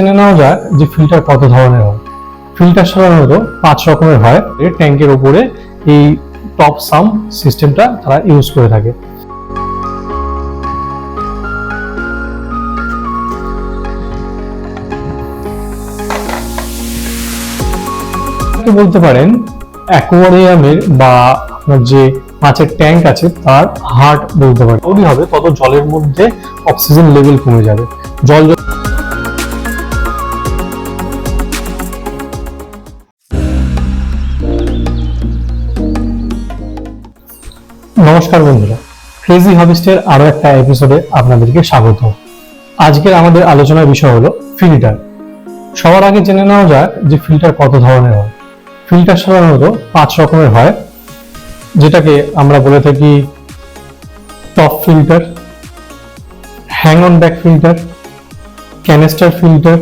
জেনে নেওয়া যাক যে ফিল্টার কত ধরনের হয়। ফিল্টার সাধারণত পাঁচ রকমের হয়। এর ট্যাঙ্কের উপরে এই টপ সাম সিস্টেমটা তারা ইউজ করে থাকে। বলতে পারেন অ্যাকোয়ারিয়ামের বা আপনার যে মাছের ট্যাঙ্ক আছে, তার হার্ট বলতে পারেন। তৈরি হবে তত জলের মধ্যে অক্সিজেন লেভেল কমে যাবে। জল নমস্কার বন্ধুরা। ক্রেজি হাবিস্টের আরও একটা এপিসোডে আপনাদেরকে স্বাগত। আজকের আমাদের আলোচনার বিষয় হলো ফিল্টার সবার আগে জেনে নেওয়া যাক যে ফিল্টার কত ধরনের হয়। ফিল্টার সাধারণত পাঁচ রকমের হয়, যেটাকে আমরা বলে থাকি top filter hang on back filter canister filter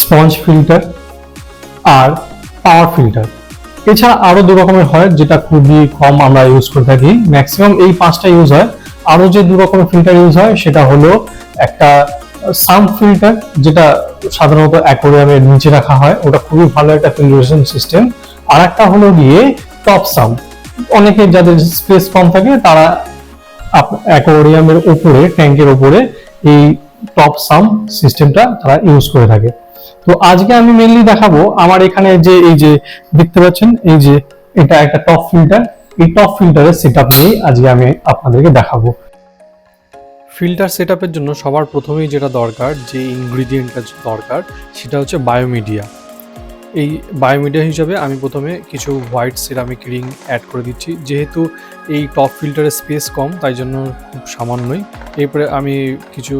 sponge filter R power filter এছাড়া আরও দু রকমের হয়, যেটা খুবই কম আমরা ইউজ করে থাকি। ম্যাক্সিমাম এই পাঁচটা ইউজ হয়। আরও যে দু রকমের ফিল্টার ইউজ হয়, সেটা হলো একটা সাউন্ড ফিল্টার যেটা সাধারণত অ্যাকোরিয়ামের নিচে রাখা হয়। ওটা খুবই ভালো একটা ফিল্টারেশন সিস্টেম আর একটা হলো গিয়ে টপ সাউন্ড অনেকে যাদের স্পেস কম থাকে, তারা অ্যাকোরিয়ামের উপরে ট্যাঙ্কের উপরে এই টপ সাম সিস্টেমটা তারা ইউজ করে থাকে। তো আজকে আমি মেনলি দেখাবো আমার এখানে যে এই যে দেখতে পাচ্ছেন, এই যে এটা একটা টপ ফিল্টার এই টপ ফিল্টারের সেট আপ নিয়েই আজকে আমি আপনাদেরকে দেখাবো। ফিল্টার সেটআপের জন্য সবার প্রথমেই যেটা দরকার, যে ইনগ্রিডিয়েন্টটা দরকার, সেটা হচ্ছে বায়োমিডিয়া এই বায়োমিডিয়া হিসাবে আমি প্রথমে কিছু হোয়াইট সিরামিক রিং অ্যাড করে দিচ্ছি। যেহেতু এই টপ ফিল্টারের স্পেস কম, তাই জন্য খুব সামান্যই। এরপরে আমি কিছু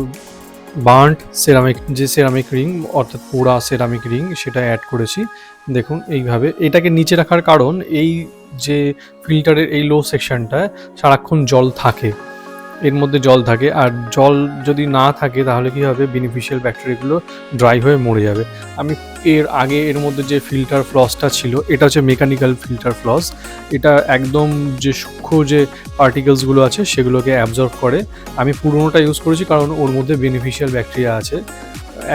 বার্ন্ট সেরামিক যে সেরামিক রিং অর্থাৎ পোড়া সেরামিক রিং সেটা অ্যাড করেছি। দেখুন, এইভাবে। এটাকে নিচে রাখার কারণ, এই যে ফিল্টারের এই লো সেকশনটায় সারাক্ষণ জল থাকে। এর মধ্যে জল থাকে। আর জল যদি না থাকে, তাহলে কি হবে? বেনিফিশিয়াল ব্যাকটেরিয়াগুলো ড্রাই হয়ে মরে যাবে। আমি এর আগে এর মধ্যে যে ফিল্টার ফ্লসটা ছিল, এটা হচ্ছে মেকানিক্যাল ফিল্টার ফ্লস এটা একদম যে সূক্ষ্ম যে পার্টিকেলসগুলো আছে, সেগুলোকে অ্যাবজর্ব করে। আমি পুরোনোটা ইউজ করেছি কারণ ওর মধ্যে বেনিফিশিয়াল ব্যাকটেরিয়া আছে।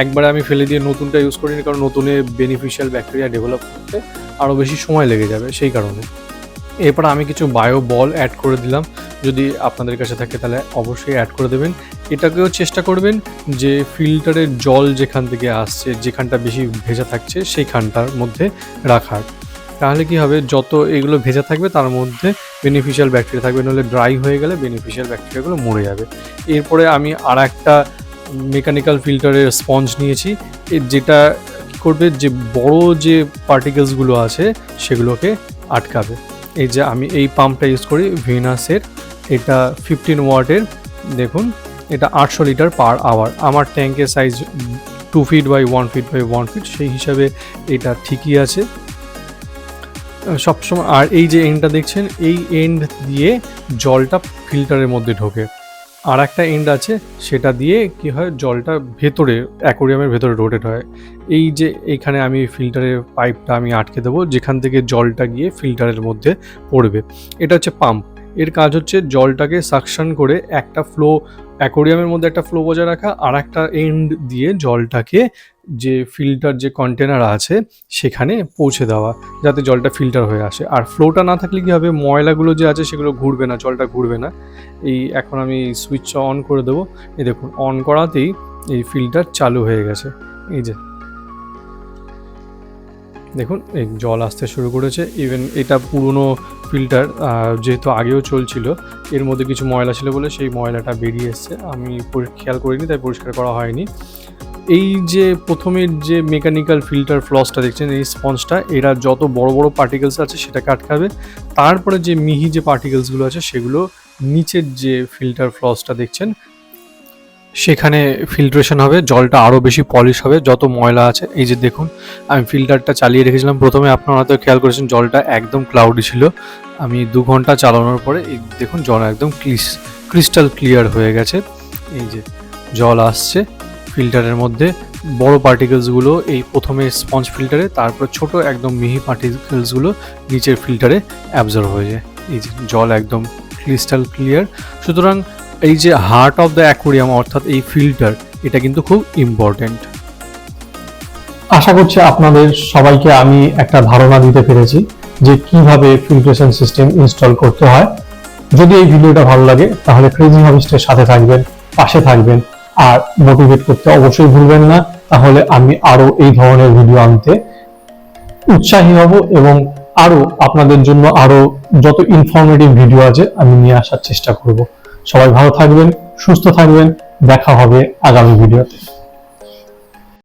একবারে আমি ফেলে দিয়ে নতুনটা ইউজ করিনি কারণ নতুনে বেনিফিশিয়াল ব্যাকটেরিয়া ডেভেলপ করতে আরও বেশি সময় লেগে যাবে সেই কারণে। এরপর আমি কিছু বায়ো বল অ্যাড করে দিলাম। যদি আপনাদের কাছে থাকে তাহলে অবশ্যই অ্যাড করে দেবেন। এটাকেও চেষ্টা করবেন যে ফিল্টারের জল যেখান থেকে আসছে, যেখানটা বেশি ভেজা থাকছে, সেইখানটার মধ্যে রাখার। তাহলে কি হবে? যত এগুলো ভেজা থাকবে, তার মধ্যে বেনিফিশিয়াল ব্যাকটেরিয়া থাকবে নাহলে ড্রাই হয়ে গেলে বেনিফিশিয়াল ব্যাকটেরিয়াগুলো মরে যাবে। এরপরে আমি আর একটা মেকানিক্যাল ফিল্টারের স্পঞ্জ নিয়েছি যেটা করবে? যে বড় যে পার্টিকেলসগুলো আছে, সেগুলোকে আটকাবে। এই যে আমি এই পাম্পটা ইউজ করি ভিনাসের এটা ফিফটিন ওয়াটের, দেখুন, এটা আটশো লিটার পার আওয়ার। আমার ট্যাঙ্কের size two feet by one feet by one feet সেই হিসাবে এটা ঠিকই আছে। সবসময় আর এই যে এন্ডটা দেখছেন, এই এন্ড দিয়ে জলটা ফিল্টারের মধ্যে ঢোকে। আর একটা এন্ড আছে, সেটা দিয়ে কি হয়, জলটা ভেতরে অ্যাকোরিয়ামের ভেতরে রোটেট হয়। এই যে এইখানে আমি ফিল্টারের পাইপটা আমি আটকে দেবো, যেখান থেকে জলটা গিয়ে ফিল্টারের মধ্যে পড়বে। এটা হচ্ছে পাম্প এর কাজ হচ্ছে জলটাকে সাকশন করে একটা ফ্লো অ্যাকোরিয়ামের মধ্যে একটা ফ্লো বজায় রাখা আর একটা এন্ড দিয়ে জলটাকে যে ফিল্টার যে কন্টেনার আছে সেখানে পৌঁছে দেওয়া যাতে জলটা ফিল্টার হয়ে আসে। আর ফ্লোটা না থাকলে কি হবে? ময়লাগুলো যে আছে সেগুলো ঘুরবে না, জলটা ঘুরবে না। এই এখন আমি সুইচটা অন করে দেবো। এই দেখুন অন করাতেই এই ফিল্টার চালু হয়ে গেছে। এই যে দেখুন, এই জল আসতে শুরু করেছে ইভেন এটা পুরনো ফিল্টার যেহেতু আগেও চলছিল, এর মধ্যে কিছু ময়লা ছিল বলে সেই ময়লাটা বেরিয়ে এসছে। আমি খেয়াল করিনি, তাই পরিষ্কার করা হয়নি। এই যে প্রথমের যে মেকানিক্যাল ফিল্টার ফ্লসটা দেখছেন, এই স্পঞ্জটা এরা যত বড় বড় পার্টিকেলস আছে সেটাকে আটকাবে। তারপরে যে মিহি যে পার্টিকেলসগুলো আছে সেগুলো নিচের যে ফিল্টার ফ্লসটা দেখছেন সেখানে ফিল্ট্রেশন হবে, জলটা আরও বেশি পলিশ হবে, যত ময়লা আছে, এই যে দেখুন, আমি ফিল্টারটা চালিয়ে রেখেছিলাম। প্রথমে আপনারা হয়তো খেয়াল করেছেন, জলটা একদম ক্লাউডি ছিল। আমি দু ঘণ্টা চালানোর পরে এই দেখুন, জল একদম ক্লিস ক্রিস্টাল ক্লিয়ার হয়ে গেছে। এই যে জল আসছে ফিল্টারের মধ্যে। বড় পার্টিকেলসগুলো এই প্রথমে স্পঞ্জ ফিল্টারে তারপর ছোট একদম মিহি পার্টিকেলসগুলো নিচের ফিল্টারে অ্যাবজর্ব হয়ে যায়। এই যে জল একদম ক্রিস্টাল ক্লিয়ার সুতরাং এই যে হার্ট অফ দ্য অ্যাকোরিয়াম অর্থাৎ এই ফিল্টার এটা কিন্তু খুব ইম্পর্ট্যান্ট আশা করছি আপনাদের সবাইকে আমি একটা ধারণা দিতে পেরেছি যে কীভাবে ফিল্ট্রেশন সিস্টেম ইনস্টল করতে হয়। যদি এই ভিডিওটা ভালো লাগে, তাহলে ক্রেজি হবিস্টের সাথে থাকবেন, পাশে থাকবেন, আর মোটিভেট করতে অবশ্যই ভুলবেন না। তাহলে আমি আরও এই ধরনের ভিডিও আনতে উৎসাহী হব এবং আরও আপনাদের জন্য আরও যত ইনফরমেটিভ ভিডিও আছে, আমি নিয়ে আসার চেষ্টা করব। সবাই ভালো থাকবেন সুস্থ থাকবেন। দেখা হবে আগামী ভিডিওতে।